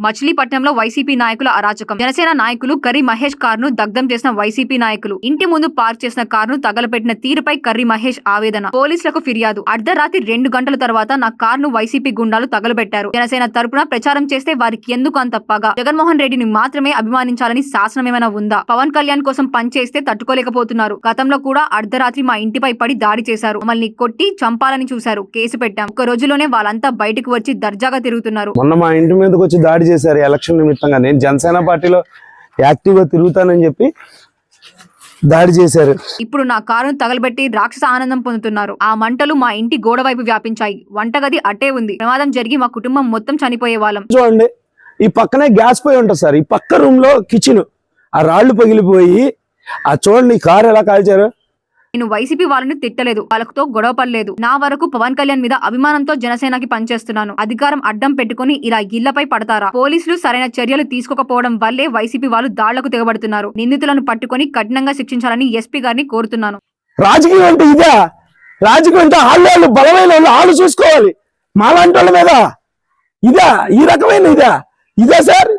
మచిలీపట్నంలో వైసీపీ నాయకుల అరాచకం. జనసేన నాయకులు కర్రీ మహేష్ కారును దగ్ధం చేసిన వైసీపీ నాయకులు. ఇంటి ముందు పార్క్ చేసిన కారును తగలపెట్టిన తీరుపై కర్రీ మహేష్ ఆవేదన. పోలీసులకు ఫిర్యాదు. అర్ధరాత్రి రెండు గంటల తర్వాత నా కారును వైసీపీ గుండాలు తగలబెట్టారు. జనసేన తరపున ప్రచారం చేస్తే వారికి ఎందుకు అంత పగ? జగన్మోహన్ రెడ్డిని మాత్రమే అభిమానించాలని శాసనం ఏమైనా ఉందా? పవన్ కళ్యాణ్ కోసం పనిచేస్తే తట్టుకోలేకపోతున్నారు. గతంలో కూడా అర్ధరాత్రి మా ఇంటిపై పడి దాడి చేశారు. మమ్మల్ని కొట్టి చంపాలని చూశారు. కేసు పెట్టాం. ఒక రోజులోనే వాళ్ళంతా బయటకు వచ్చి దర్జాగా తిరుగుతున్నారు. మొన్న మా ఇంటి మీదకి వచ్చి దాడి చేశారు ఎలక్షన్ నిమిత్తంగా. నేను జనసేన పార్టీలో యాక్టివ్గా తిరుగుతానని చెప్పి దాడి చేశారు. ఇప్పుడు నా కారును తగలబెట్టి రాక్షస ఆనందం పొందుతున్నారు. ఆ మంటలు మా ఇంటి గోడ వైపు వ్యాపించాయి. వంటగది అట్టే ఉంది. ప్రమాదం జరిగి మా కుటుంబం మొత్తం చనిపోయే వాళ్ళం. చూడండి ఈ పక్కనే గ్యాస్ పోయి ఉంటుంది సార్. ఈ పక్క రూమ్లో కిచెన్. ఆ రాళ్ళు పగిలిపోయి ఆ చూడండి ఈ కారు ఎలా కాల్చారు? నేను వైసీపీ వాళ్ళని తిట్టలేదు వాళ్ళతో గొడవ పడలేదు. నా వరకు పవన్ కళ్యాణ్ మీద అభిమానంతో జనసేనకి పనిచేస్తున్నాను. అధికారం అడ్డం పెట్టుకుని ఇలా ఇళ్ళపై పడతారా? పోలీసులు సరైన చర్యలు తీసుకోకపోవడం వల్లే వైసీపీ వాళ్ళు దాళ్ళకు తెగబడుతున్నారు. నిందితులను పట్టుకొని కఠినంగా శిక్షించాలని ఎస్పీ గారిని కోరుతున్నాను. రాజకీయం అంటే ఇదే. రాజకీయం అంటే వాళ్ళు బలమైన వాళ్ళు వాళ్ళు చూసుకోవాలి. మాలాంటి వాళ్ళ మీద ఇదా. ఈ రకమైన ఇదా. ఇదా సార్?